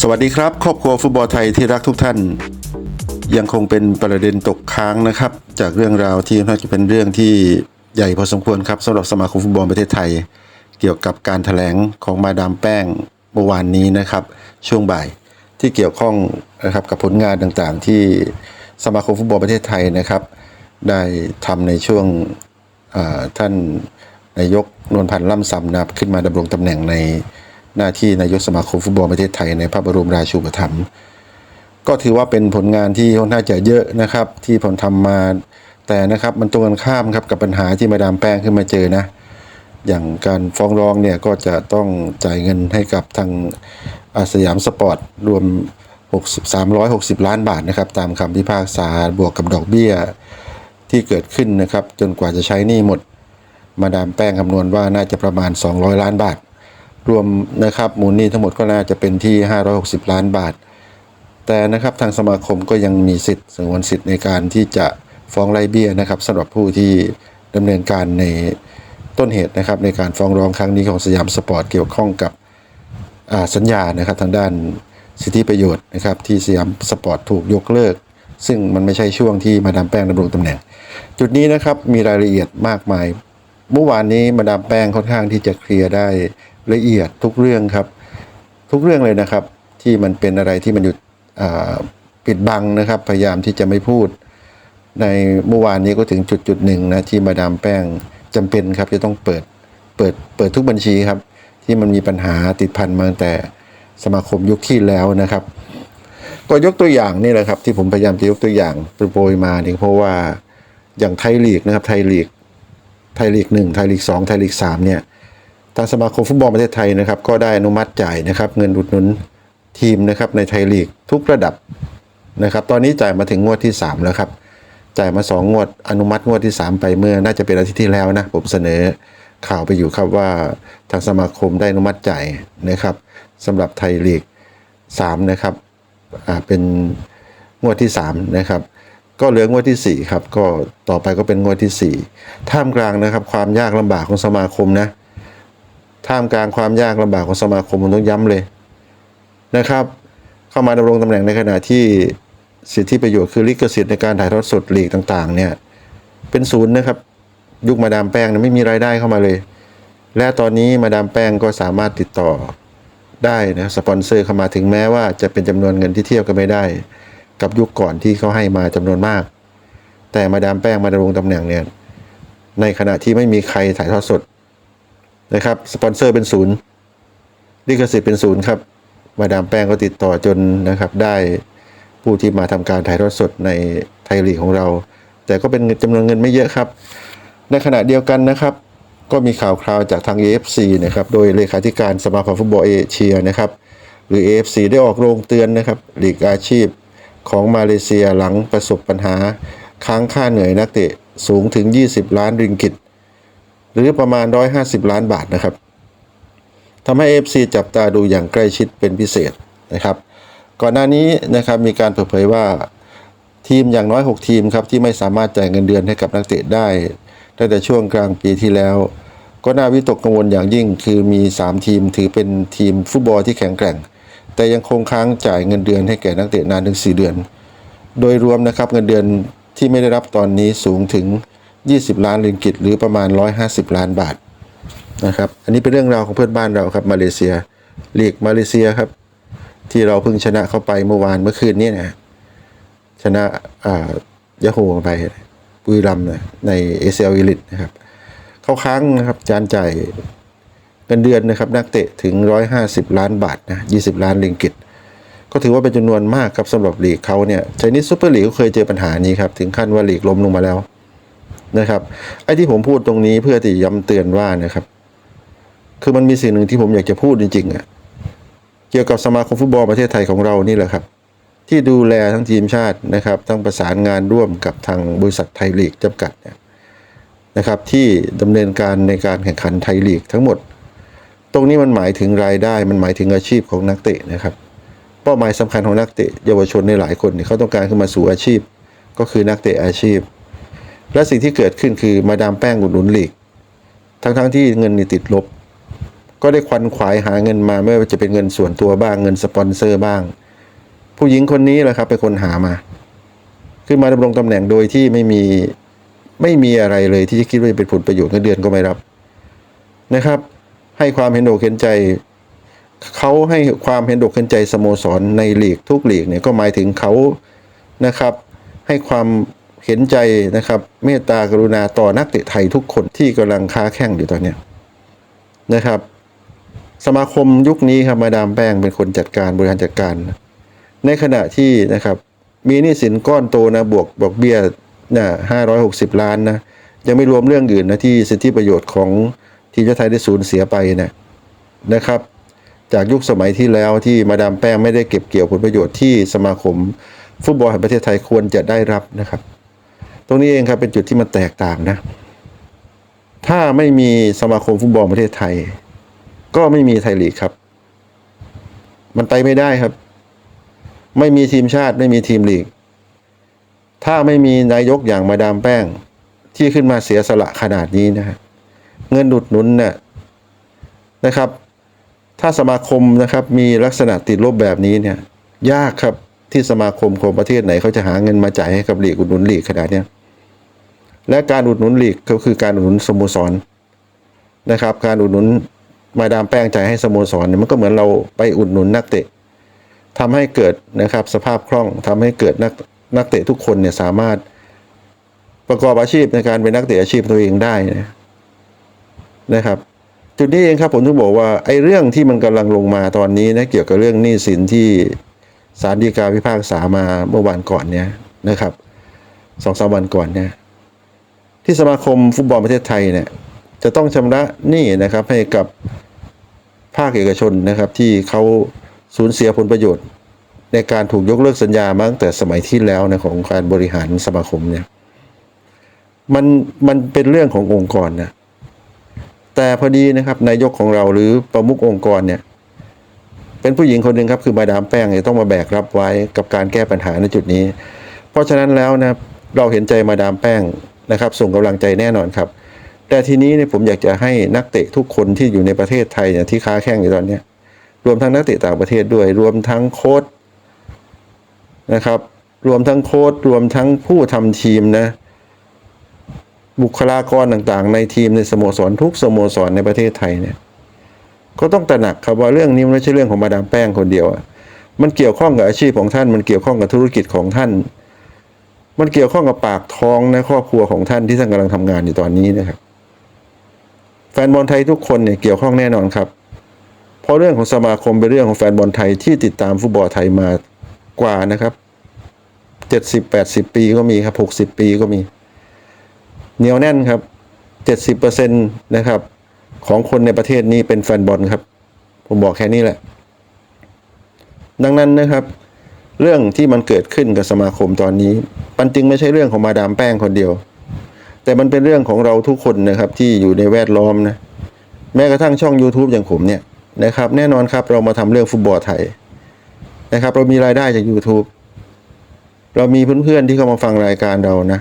สวัสดีครับ ครอบครัวฟุตบอลไทยที่รักทุกท่าน ยังคงเป็นประเด็นตกค้างนะครับ จากเรื่องราวที่น่าจะเป็นเรื่องที่ใหญ่พอสมควรครับสำหรับสมาคมฟุตบอลประเทศไทย เกี่ยวกับการแถลงของมาดามแป้งเมื่อวานนี้นะครับ ช่วงบ่ายที่เกี่ยวข้องนะครับกับผลงานต่างๆ ที่สมาคมฟุตบอลประเทศไทยนะครับ ได้ทำในช่วงท่านนายกนวลพันธ์ล่ำซำนับขึ้นมาดำรงตำแหน่งใน หน้าที่นายกสมาคมฟุตบอลประเทศไทยในพระบรมราชูปถัมภ์ก็ถือว่าเป็นผลงานที่ค่อนข้างจะเยอะนะครับ ที่ผมทำมา แต่นะครับมันตรงกันข้ามครับกับปัญหาที่มาดามแป้งขึ้นมาเจอนะ อย่างการฟ้องร้องเนี่ยก็จะต้องจ่ายเงินให้กับทางอาสยามสปอร์ตรวม60 360 ล้านบาทนะครับ ตามคำพิพากษาบวกกับดอกเบี้ยที่เกิดขึ้นนะครับ จนกว่าจะใช้หนี้หมด มาดามแป้งคำนวณว่าน่าจะประมาณ 200 ล้านบาท รวมนะครับมูลหนี้ทั้งหมดก็น่าจะเป็นที่ 560 ล้านบาท แต่นะครับทางสมาคมก็ยังมีสิทธิ์สงวนสิทธิ์ในการที่จะฟ้องไล่เบี้ยนะครับสำหรับผู้ที่ดำเนินการในต้นเหตุนะครับในการฟ้องร้องครั้งนี้ของสยามสปอร์ตเกี่ยวข้องกับสัญญานะครับทางด้านสิทธิประโยชน์นะครับที่สยามสปอร์ตถูกยกเลิก ซึ่งมันไม่ใช่ช่วงที่มาดามแป้งดำรงตำแหน่ง จุดนี้นะครับมีรายละเอียดมากมาย เมื่อวานนี้มาดามแป้งค่อนข้างที่จะเคลียร์ได้ ละเอียดทุกเรื่องครับ ทุกเรื่องเลยนะครับ ที่มันเป็นอะไรที่มันอยู่ปิดบังนะครับ พยายามที่จะไม่พูด ในเมื่อวานนี้ก็ถึงจุดจุดหนึ่งนะที่มาดามแป้งจำเป็นครับจะต้องเปิดเปิดเปิดทุกบัญชีครับ ที่มันมีปัญหาติดพันมาตั้งแต่สมาคมยุคที่แล้วนะครับ ก็ยกตัวอย่างนี่แหละครับที่ผมพยายามจะยกตัวอย่างโปรยมานี่เพราะว่าอย่างไทยลีกนะครับไทยลีกไทยลีกหนึ่งไทยลีกสองไทยลีกสามเนี่ย ทางสมาคมฟุตบอลประเทศไทยนะครับ ก็ได้อนุมัติจ่ายนะครับ เงินอุดหนุนทีมนะครับในไทยลีกทุกระดับนะครับ ตอนนี้จ่ายมาถึงงวดที่ 3 แล้วครับจ่ายมา 2 งวดอนุมัติงวดที่ 3 ไปเมื่อน่าจะเป็นอาทิตย์ที่แล้วนะผมเสนอข่าวไปอยู่ครับว่าทางสมาคมได้อนุมัติจ่ายนะครับสำหรับไทยลีก3นะครับอ่าเป็นงวดที่3นะครับก็เหลืองวดที่ 4 ครับ ก็ต่อไปก็เป็นงวดที่ 4 ท่ามกลางนะครับ ความยากลำบากของสมาคมนะ ท่ามกลางความยากลำบากของสมาคมผมต้องย้ำเลยนะครับ เข้ามาดำรงตำแหน่งในขณะที่สิทธิประโยชน์คือลิขสิทธิ์ในการถ่ายทอดสดลีกต่างๆ เนี่ยเป็นศูนย์นะครับ ยุคมาดามแป้งเนี่ยไม่มีรายได้เข้ามาเลย และตอนนี้มาดามแป้งก็สามารถติดต่อได้นะสปอนเซอร์เข้ามาถึงแม้ว่าจะเป็นจำนวนเงินที่เทียบกันไม่ได้ กับยุคก่อนที่เขาให้มาจำนวนมาก แต่มาดามแป้งมาดำรงตำแหน่งเนี่ยในขณะที่ไม่มีใครถ่ายทอดสด นะครับ สปอนเซอร์เป็นศูนย์ลิขสิทธิ์เป็นศูนย์ครับ มาดามแป้งก็ติดต่อจนนะครับ ได้ผู้ที่มาทำการถ่ายทอดสดในไทยลีกของเรา แต่ก็เป็นจำนวนเงินไม่เยอะครับ ในขณะเดียวกันนะครับ ก็มีข่าวคราวจากทาง AFC นะครับ โดยเลขาธิการสมาคมฟุตบอลเอเชียนะครับ หรือ AFC ได้ออกโรงเตือนนะครับลีกอาชีพของมาเลเซียหลังประสบปัญหาค้างค่าเหนื่อยนักเตะสูงถึง 20 ล้านริงกิต หรือประมาณ 150 ล้านบาทนะครับทำให้ FC จับตาดูอย่างใกล้ชิดเป็นพิเศษนะครับ ก่อนหน้านี้นะครับมีการเปิดเผยว่าทีมอย่างน้อย 6 ทีมครับที่ไม่สามารถจ่ายเงินเดือนให้กับนักเตะได้ตั้งแต่ช่วงกลางปีที่แล้ว ก็น่าวิตกกังวลอย่างยิ่งคือมี 3 ทีมถือเป็นทีมฟุตบอลที่แข็งแกร่ง แต่ยังคงค้างจ่ายเงินเดือนให้แก่นักเตะนานถึง 4 เดือน โดยรวมนะครับเงินเดือนที่ไม่ได้รับตอนนี้สูงถึง 20 ล้านริงกิตหรือประมาณ 150 ล้านบาทนะครับอันนี้เป็นเรื่องราวของเพื่อนบ้านเราครับมาเลเซียลีกมาเลเซียครับ ที่เราเพิ่งชนะเข้าไปเมื่อวานเมื่อคืนนี้นะชนะยาโฮไปบุรีรัมย์นะในเอเชียวิลิตนะครับ เข้าค้างนะครับจานจ่ายเงินเดือนนะครับนักเตะถึง 150 ล้านบาทนะ20 ล้านริงกิตก็ถือว่าเป็นจำนวนมากครับสำหรับลีกเขาเนี่ยชนีสซูเปอร์ลีกเคยเจอปัญหานี้ครับ ถึงขั้นว่าลีกล้มลงมาแล้ว นะครับ ไอ้ที่ผมพูดตรงนี้เพื่อที่ย้ำเตือนว่านะครับ คือมันมีสิ่งหนึ่งที่ผมอยากจะพูดจริงๆอะเกี่ยวกับสมาคมฟุตบอลประเทศไทยของเรานี่แหละครับ ที่ดูแลทั้งทีมชาตินะครับทั้งประสานงานร่วมกับทางบริษัทไทยลีกจำกัดนะครับ ที่ดำเนินการในการแข่งขันไทยลีกทั้งหมด ตรงนี้มันหมายถึงรายได้มันหมายถึงอาชีพของนักเตะนะครับ เป้าหมายสำคัญของนักเตะเยาวชนในหลายคนเนี่ยเขาต้องการขึ้นมาสู่อาชีพ ก็คือนักเตะอาชีพ และสิ่งที่เกิดขึ้นคือมาดามแป้งอุดหนุนหลีก ทั้งๆที่เงินนี่ติดลบ ก็ได้ควันขวายหาเงินมาไม่ว่าจะเป็นเงินส่วนตัวบ้างเงินสปอนเซอร์บ้าง ผู้หญิงคนนี้แหละครับเป็นคนหามา ขึ้นมาดำรงตำแหน่งโดยที่ไม่มีไม่มีอะไรเลยที่จะคิดว่าจะเป็นผลประโยชน์เงินเดือนก็ไม่รับนะครับ ให้ความเห็นอกเห็นใจเขาให้ความเห็นอกเห็นใจสโมสรในลีกทุกลีกเนี่ยก็หมายถึงเขานะครับ ให้ความ เห็นใจนะครับเมตตากรุณาต่อนักเตะไทยทุกคนที่กำลังค้าแข่งอยู่ตอนนี้นะครับ สมาคมยุคนี้ครับมาดามแป้งเป็นคนจัดการบริหารจัดการ ในขณะที่นะครับ มีหนี้สินก้อนโตนะบวกดอกเบี้ยนะห้าร้อยหกสิบล้านนะยังไม่รวมเรื่องอื่นนะที่สิทธิประโยชน์ของทีมชาติไทยได้สูญเสียไปนะนะครับ จากยุคสมัยที่แล้วที่มาดามแป้งไม่ได้เก็บเกี่ยวผลประโยชน์ที่สมาคมฟุตบอลแห่งประเทศไทยควรจะได้รับนะครับ ตรงนี้เองครับเป็นจุดที่มันแตกต่างนะ ถ้าไม่มีสมาคมฟุตบอลประเทศไทย ก็ไม่มีไทยลีกครับ มันไปไม่ได้ครับ ไม่มีทีมชาติไม่มีทีมลีก ถ้าไม่มีนายกอย่างมาดามแป้ง ที่ขึ้นมาเสียสละขนาดนี้นะ เงินอุดหนุนเนี่ยนะครับ ถ้าสมาคมนะครับมีลักษณะติดลบแบบนี้เนี่ย ยากครับที่สมาคมของประเทศไหนเขาจะหาเงินมาจ่ายให้กับลีกอุดหนุนลีกขนาดเนี้ย และการอุดหนุนหลีกก็คือการอุดหนุนสโมสรนะครับ การอุดหนุนมาดามแป้งจ่ายให้สโมสรเนี่ยมันก็เหมือนเราไปอุดหนุนนักเตะทำให้เกิดนะครับสภาพคล่องทำให้เกิดนักนักเตะทุกคนเนี่ยสามารถประกอบอาชีพในการเป็นนักเตะอาชีพตัวเองได้นะนะครับจุดนี้เองครับผมถึงบอกว่าไอ้เรื่องที่มันกำลังลงมาตอนนี้นะเกี่ยวกับเรื่องหนี้สินที่ศาลฎีกาพิพากษามาเมื่อวันก่อนเนี่ยนะครับสองสามวันก่อนเนี่ย ที่สมาคมฟุตบอลประเทศไทยเนี่ยจะต้องชำระหนี้นะครับให้กับภาคเอกชนนะครับที่เขาสูญเสียผลประโยชน์ ในการถูกยกเลิกสัญญามาตั้งแต่สมัยที่แล้วนะของการบริหารสมาคมเนี่ยมันมันเป็นเรื่องขององค์กรนะแต่พอดีนะครับนายกของเราหรือประมุของค์กรเนี่ยเป็นผู้หญิงคนหนึ่งครับคือมาดามแป้งเนี่ยต้องมาแบกรับไว้กับการแก้ปัญหาในจุดนี้ เพราะฉะนั้นแล้วนะเราเห็นใจมาดามแป้ง นะครับ ส่งกำลังใจแน่นอนครับ แต่ทีนี้เนี่ยผมอยากจะให้นักเตะทุกคนที่อยู่ในประเทศไทยเนี่ยที่ค้าแข่งอยู่ตอนนี้รวมทั้งนักเตะต่างประเทศด้วย รวมทั้งโค้ชนะครับ รวมทั้งโค้ชรวมทั้งผู้ทำทีมนะบุคลากรต่างๆ ในทีมในสโมสรทุกสโมสรในประเทศไทยเนี่ยก็ต้องตระหนักครับว่าเรื่องนี้ไม่ใช่เรื่องของมาดามแป้งคนเดียวอะมันเกี่ยวข้องกับอาชีพของท่าน มันเกี่ยวข้องกับธุรกิจของท่าน มันเกี่ยวข้องกับปากท้องในครอบครัวของท่านที่ท่านกำลังทำงานอยู่ตอนนี้นะครับ แฟนบอลไทยทุกคนเนี่ยเกี่ยวข้องแน่นอนครับ เพราะเรื่องของสมาคมเป็นเรื่องของแฟนบอลไทยที่ติดตามฟุตบอลไทยมากว่านะครับเจ็ดสิบแปดสิบปีก็มีครับหกสิบปีก็มีเหนียวแน่นครับเจ็ดสิบเปอร์เซ็นต์นะครับ ของคนในประเทศนี้เป็นแฟนบอลครับ ผมบอกแค่นี้แหละ ดังนั้นนะครับ เรื่องที่มันเกิดขึ้นกับสมาคมตอนนี้ มันจึงไม่ใช่เรื่องของมาดามแป้งคนเดียว แต่มันเป็นเรื่องของเราทุกคนนะครับที่อยู่ในแวดล้อมนะแม้กระทั่งช่อง YouTube อย่างผมเนี่ยนะครับแน่นอนครับเรามาทำเรื่องฟุตบอลไทยนะครับ เรามีรายได้จาก YouTube เรามีเพื่อนๆที่เข้ามาฟังรายการเรานะ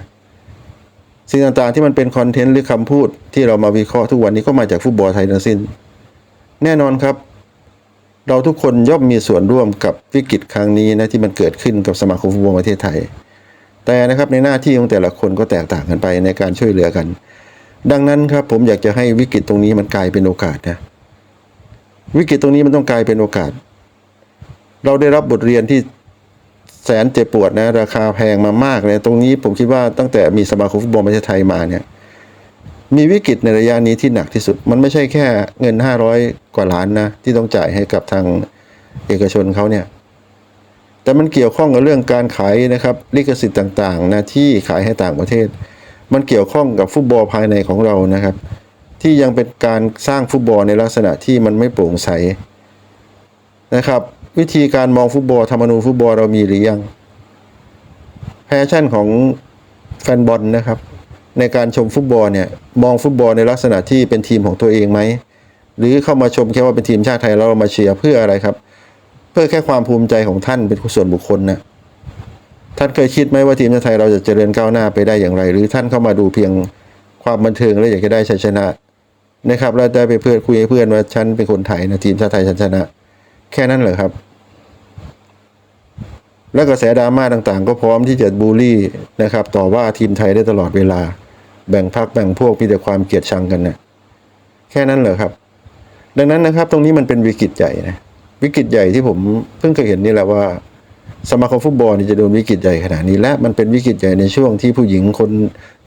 สิ่งต่างๆที่มันเป็นคอนเทนต์หรือคำพูดที่เรามาวิเคราะห์ทุกวันนี้ก็มาจากฟุตบอลไทยทั้งสิ้น แน่นอนครับ เราทุกคนย่อมมีส่วนร่วมกับวิกฤตครั้งนี้นะที่มันเกิดขึ้นกับสมาคมฟุตบอลประเทศไทย แต่นะครับในหน้าที่ของแต่ละคนก็แตกต่างกันไปในการช่วยเหลือกัน ดังนั้นครับผมอยากจะให้วิกฤตตรงนี้มันกลายเป็นโอกาสนะวิกฤตตรงนี้มันต้องกลายเป็นโอกาส เราได้รับบทเรียนที่แสนเจ็บปวดนะราคาแพงมามากเลยตรงนี้ผมคิดว่าตั้งแต่มีสมาคมฟุตบอลประเทศไทยมาเนี่ย มีวิกฤตในระยะนี้ที่หนักที่สุด มันไม่ใช่แค่เงิน 500 กว่าล้านนะ ที่ต้องจ่ายให้กับทางเอกชนเขาเนี่ย แต่มันเกี่ยวข้องกับเรื่องการขายนะครับลิขสิทธิ์ต่างๆนะที่ขายให้ต่างประเทศ มันเกี่ยวข้องกับฟุตบอลภายในของเรานะครับ ที่ยังเป็นการสร้างฟุตบอลในลักษณะที่มันไม่โปร่งใสนะครับ วิธีการมองฟุตบอลธรรมนูญฟุตบอลเรามีหรือยังแพชชั่นของแฟนบอลนะครับ ในการชมฟุตบอลเนี่ยมองฟุตบอลในลักษณะที่เป็นทีมของตัวเองไหมหรือเข้ามาชมแค่ว่าเป็นทีมชาติไทยแล้วเรามาเชียร์เพื่ออะไรครับ เพื่อแค่ความภูมิใจของท่านเป็นส่วนบุคคลนะท่านเคยคิดไหมว่าทีมชาติไทยเราจะเจริญก้าวหน้าไปได้อย่างไร หรือท่านเข้ามาดูเพียงความบันเทิงและอยากจะได้ชัยชนะนะครับแล้วได้ไปเพื่อนคุยให้เพื่อนว่าฉันเป็นคนไทยนะทีมชาติไทยฉันชนะ แค่นั้นเหรอครับ แล้วกระแสดราม่าต่างๆ ก็พร้อมที่จะบูลลี่นะครับ ต่อว่าทีมไทยได้ตลอดเวลา แบ่งพักแบ่งพวกมีแต่ความเกลียดชังกันนะแค่นั้นเหรอครับ ดังนั้นนะครับ ตรงนี้มันเป็นวิกฤตใหญ่นะวิกฤตใหญ่ที่ผมเพิ่งเคยเห็นนี่แหละว่า สมาคมฟุตบอลนี่จะโดนวิกฤตใหญ่ขนาดนี้และมันเป็นวิกฤตใหญ่ในช่วงที่ผู้หญิงคน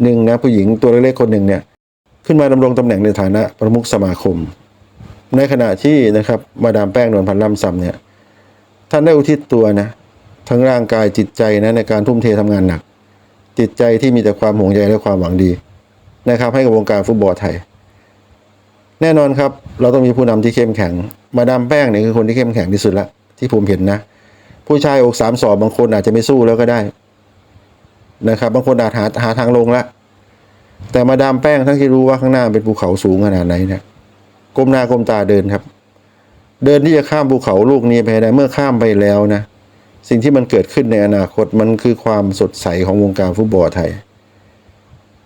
หนึ่งนะ ผู้หญิงตัวเล็กๆคนหนึ่งเนี่ย ขึ้นมาดำรงตำแหน่งในฐานะประมุขสมาคม ในขณะที่นะครับมาดามแป้งนวลพันธ์ล่ำซำเนี่ยท่านได้อุทิศตัวนะทั้งร่างกายจิตใจนะในการทุ่มเททำงานหนัก จิตใจที่มีแต่ความห่วงใยและความหวังดี นะครับให้กับวงการฟุตบอลไทย แน่นอนครับ เราต้องมีผู้นำที่เข้มแข็ง มาดามแป้งเนี่ยคือคนที่เข้มแข็งที่สุดละที่ผมเห็นนะ ผู้ชายอกสามศอกบางคนอาจจะไม่สู้แล้วก็ได้นะครับบางคนอาจหาหาทางลงละแต่มาดามแป้งทั้งที่รู้ว่าข้างหน้าเป็นภูเขาสูงขนาดไหนเนี่ยก้มหน้าก้มตาเดินครับ เดินที่จะข้ามภูเขาลูกนี้ไปให้ได้เมื่อข้ามไปแล้วนะ สิ่งที่มันเกิดขึ้นในอนาคตมันคือความสดใสของวงการฟุตบอลไทย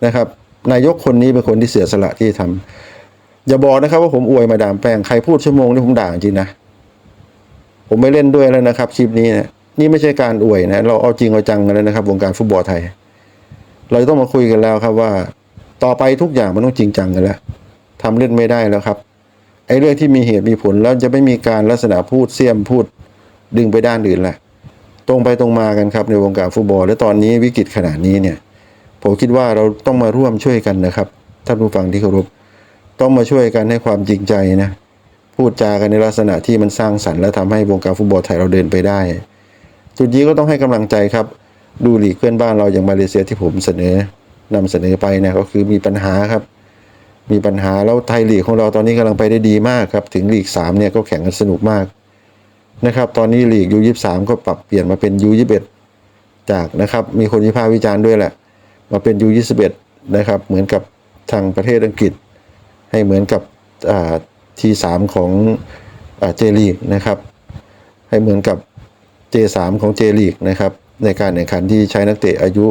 นะครับ นายกคนนี้เป็นคนที่เสียสละที่ทำอย่าบอกนะครับว่าผมอวยมาดามแป้งใครพูดชั่วโมงนี่ผมด่าจริงนะผมไม่เล่นด้วยแล้วนะครับคลิปนี้นะนี่ไม่ใช่การอวยนะเราเอาจริงเอาจังกันแล้วนะครับ วงการฟุตบอลไทย เราต้องมาคุยกันแล้วครับว่า ต่อไปทุกอย่างมันต้องจริงจังกันแล้วทำเล่นไม่ได้แล้วครับไอ้เรื่องที่มีเหตุมีผลแล้วจะไม่มีการลักษณะพูดเสียมพูดดึงไปด้านอื่นแหละตรงไปตรงมากันครับในวงการฟุตบอล และตอนนี้วิกฤตขนาดนี้เนี่ย ผมคิดว่าเราต้องมาร่วมช่วยกันนะครับท่านผู้ฟังที่เคารพต้องมาช่วยกันให้ความจริงใจนะพูดจากันในลักษณะที่มันสร้างสรรค์และทำให้วงการฟุตบอลไทยเราเดินไปได้ จุดนี้ก็ต้องให้กำลังใจครับ ดูหลีกเพื่อนบ้านเราอย่างมาเลเซียที่ผมเสนอนำเสนอไปนี่ยก็คือมีปัญหาครับ มีปัญหาแล้วไทยลีกของเราตอนนี้กำลังไปได้ดีมากครับ ถึงลีกสามเนี่ยก็แข่งกันสนุกมากนะครับ ตอนนี้ลีกยูยี่สามก็ปรับเปลี่ยนมาเป็นยูยี่สิบเอ็ดจากนะครับ มีคนวิพากษ์วิจารณ์ด้วยแหละ มาเป็นยูยี่สิบเอ็ดนะครับ เหมือนกับทางประเทศอังกฤษ ให้เหมือนกับทีสามของเจลีกนะครับ ให้เหมือนกับ J3 ของเจลีกนะครับ ในการแข่งขันที่ใช้นักเตะอายุ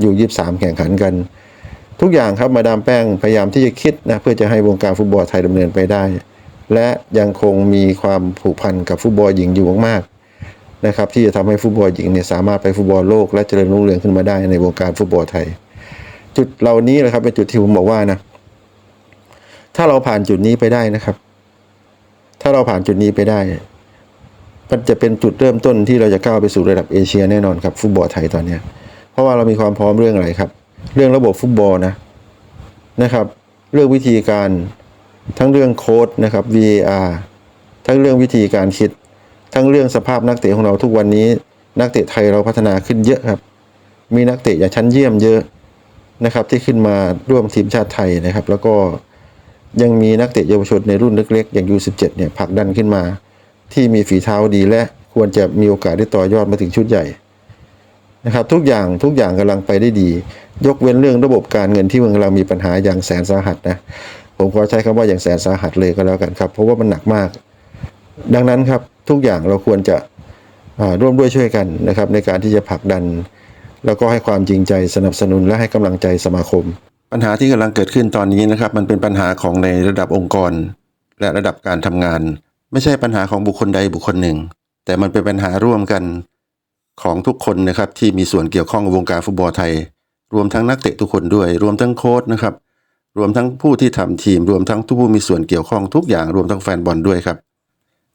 อยู่ 23 แข่งขันกัน ทุกอย่างครับมาดามแป้งพยายามที่จะคิดนะเพื่อจะให้วงการฟุตบอลไทยดำเนินไปได้ และยังคงมีความผูกพันกับฟุตบอลหญิงอยู่มากๆ นะครับที่จะทำให้ฟุตบอลหญิงเนี่ยสามารถไปฟุตบอลโลก และเจริญรุ่งเรืองขึ้นมาได้ในวงการฟุตบอลไทย จุดเหล่านี้แหละครับเป็นจุดที่ผมบอกว่านะถ้าเราผ่านจุดนี้ไปได้นะครับ ถ้าเราผ่านจุดนี้ไปได้มันจะเป็นจุดเริ่มต้นที่เราจะก้าวไปสู่ระดับเอเชียแน่นอนครับฟุตบอลไทยตอนเนี้ยเพราะว่าเรามีความพร้อมเรื่องอะไรครับ เรื่องระบบฟุตบอลนะนะครับ เรื่องวิธีการทั้งเรื่องโค้ดนะครับ VAR ทั้งเรื่องวิธีการคิด ทั้งเรื่องสภาพนักเตะของเราทุกวันนี้ นักเตะไทยเราพัฒนาขึ้นเยอะครับ มีนักเตะอย่างชั้นเยี่ยมเยอะนะครับที่ขึ้นมาร่วมทีมชาติไทยนะครับ แล้วก็ยังมีนักเตะเยาวชนในรุ่นเล็กๆ อย่าง U17 เนี่ยผลักดันขึ้นมา ที่มีฝีเท้าดีและควรจะมีโอกาสได้ต่อยอดมาถึงชุดใหญ่นะครับทุกอย่างทุกอย่างกำลังไปได้ดี ยกเว้นเรื่องระบบการเงินที่เมืองเรามีปัญหาอย่างแสนสาหัสนะผมขอใช้คำว่าอย่างแสนสาหัสเลยก็แล้วกันครับ เพราะว่ามันหนักมาก ดังนั้นครับทุกอย่างเราควรจะร่วมด้วยช่วยกันนะครับ ในการที่จะผลักดัน แล้วก็ให้ความจริงใจสนับสนุนและให้กำลังใจสมาคม ปัญหาที่กำลังเกิดขึ้นตอนนี้นะครับ มันเป็นปัญหาของในระดับองค์กร และระดับการทำงาน ไม่ใช่ปัญหาของบุคคลใดบุคคลหนึ่ง แต่มันเป็นปัญหาร่วมกันของทุกคนนะครับที่มีส่วนเกี่ยวข้องกับวงการฟุตบอลไทย รวมทั้งนักเตะทุกคนด้วย รวมทั้งโค้ชนะครับรวมทั้งผู้ที่ทำทีม รวมทั้งทุกผู้มีส่วนเกี่ยวข้องทุกอย่างรวมทั้งแฟนบอลด้วยครับ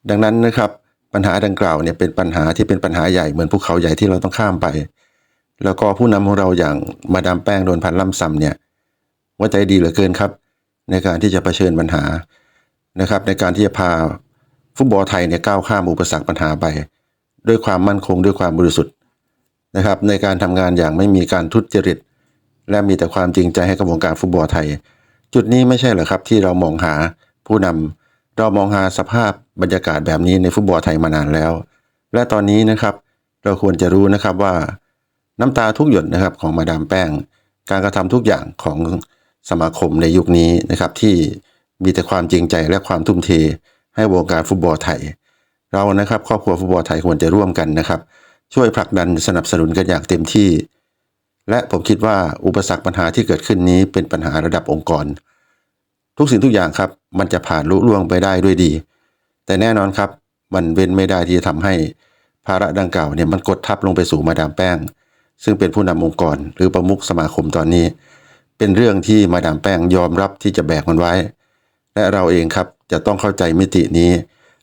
ดังนั้นนะครับปัญหาดังกล่าวเนี่ยเป็นปัญหาที่เป็นปัญหาใหญ่เหมือนภูเขาใหญ่ที่เราต้องข้ามไป แล้วก็ผู้นำของเราอย่างมาดามแป้งโดนพันล่ำซำเนี่ยว่าใจดีเหลือเกินครับ ในการที่จะเผชิญปัญหานะครับ ในการที่จะพาฟุตบอลไทยเนี่ยก้าวข้ามอุปสรรคปัญหาไป ด้วยความมั่นคงด้วยความบริสุทธิ์นะครับ ในการทำงานอย่างไม่มีการทุจริต และมีแต่ความจริงใจให้กับวงการฟุตบอลไทย จุดนี้ไม่ใช่เหรอครับที่เรามองหาผู้นำ เรามองหาสภาพบรรยากาศแบบนี้ในฟุตบอลไทยมานานแล้ว และตอนนี้นะครับ เราควรจะรู้นะครับว่า น้ำตาทุกหยดนะครับของมาดามแป้ง การกระทำทุกอย่างของสมาคมในยุคนี้นะครับที่มีแต่ความจริงใจและความทุ่มเท ให้วงการฟุตบอลไทย เรานะครับครอบครัวฟุตบอลไทยควรจะร่วมกันนะครับ ช่วยผลักดันสนับสนุนกันอย่างเต็มที่ และผมคิดว่าอุปสรรคปัญหาที่เกิดขึ้นนี้เป็นปัญหาระดับองค์กร ทุกสิ่งทุกอย่างครับ มันจะผ่านลุล่วงไปได้ด้วยดี แต่แน่นอนครับ มันเว้นไม่ได้ที่จะทำให้ภาระดังกล่าวเนี่ยมันกดทับลงไปสู่มาดามแป้ง ซึ่งเป็นผู้นำองค์กร หรือประมุขสมาคมตอนนี้ เป็นเรื่องที่มาดามแป้งยอมรับที่จะแบกมันไว้ และเราเองครับจะต้องเข้าใจมิตินี้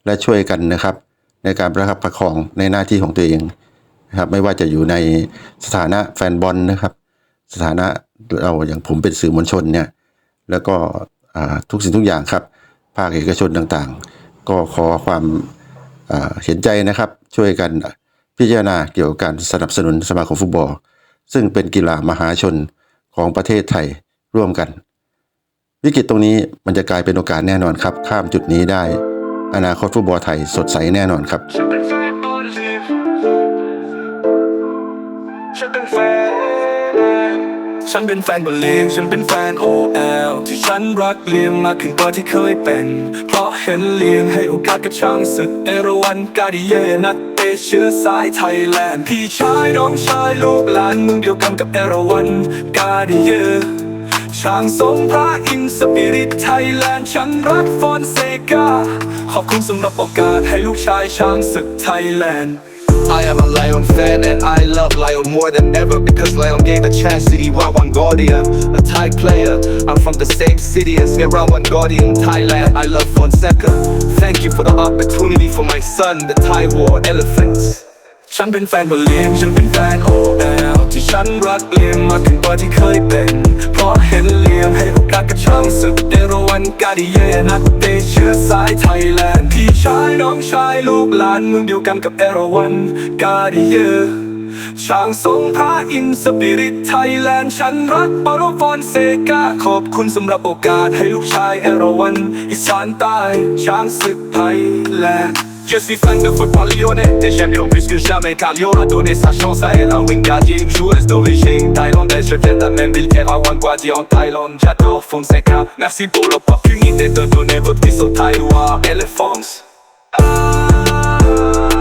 และช่วยกันนะครับ ในการประคับประคองในหน้าที่ของตัวเองนะครับไม่ว่าจะอยู่ในสถานะแฟนบอลนะครับ สถานะเราอย่างผมเป็นสื่อมวลชนเนี่ยแล้วก็ ทุกสิ่งทุกอย่างครับ ภาคเอกชนต่างๆ ก็ขอความเห็นใจนะครับ ช่วยกันพิจารณาเกี่ยวกับการสนับสนุนสมาคมฟุตบอล ซึ่งเป็นกีฬามหาชนของประเทศไทยร่วมกัน วิกฤตตรงนี้มันจะกลายเป็นโอกาสแน่นอนครับ ข้ามจุดนี้ได้ อนาคตฟุตบอลไทยสดใสแน่นอนครับ ฉันเป็นแฟนบอลลีฟฉันเป็นแฟน OL ที่ฉันรักเลียงมากขึ้นกว่าที่เคยเป็น เพราะเห็นเลียงให้โอกาสกับช้างศึกเอราวันกาดิเยนักเตเชื้อสายไทยแลนด์ พี่ชายน้องชายลูกหลานมึงเดียวกันกับเอราวันกาดิเยช่างทรงพระอินสปิริตไทยแลนด์ฉันรักฟอนเซกาขอบคุณสำหรับโอกาสให้ลูกชายช้างศึกไทยแลนด์ I am a Lion fan and I love Lion more than ever because Lion gave a chance to Irawan Guardian, a Thai player. I'm from the same city as Irawan Guardian, Thailand. I love Fonseca. Thank you for the opportunity for my son, the Thai War Elephants. ฉันเป็นแฟนบอลเลียงฉันเป็นแฟน OL ที่ ฉันรักเลียงมากขึ้นกว่าที่เคยเป็น เพราะเห็นเลียงให้โอกาสกับช้างศึกเอราวันกาดิเยนักเตะเชื้อสายไทยแลนด์พี่ชายน้องชายลูกหลานเมืองเดียวกันกับเอราวันกาดิเยช่างทรงพระอินทร์สปิริตไทยแลนด์ฉันรักปารฟอนเซกาขอบคุณสำหรับโอกาสให้ลูกชายเอราวันอีสานใต้ช้างศึกไทยแลนด์ Je suis fan de football lyonnais Des champions plus que jamais car Lyon a donné sa chance à elle Un wing gardien, une joueuse d'origine thaïlandaise. Je viens de la même ville qu'Erawan Guadi en Thaïlande. J'adore Fonseca. Merci pour l'opportunité de donner votre fils au Taïwan Elephants. Ah.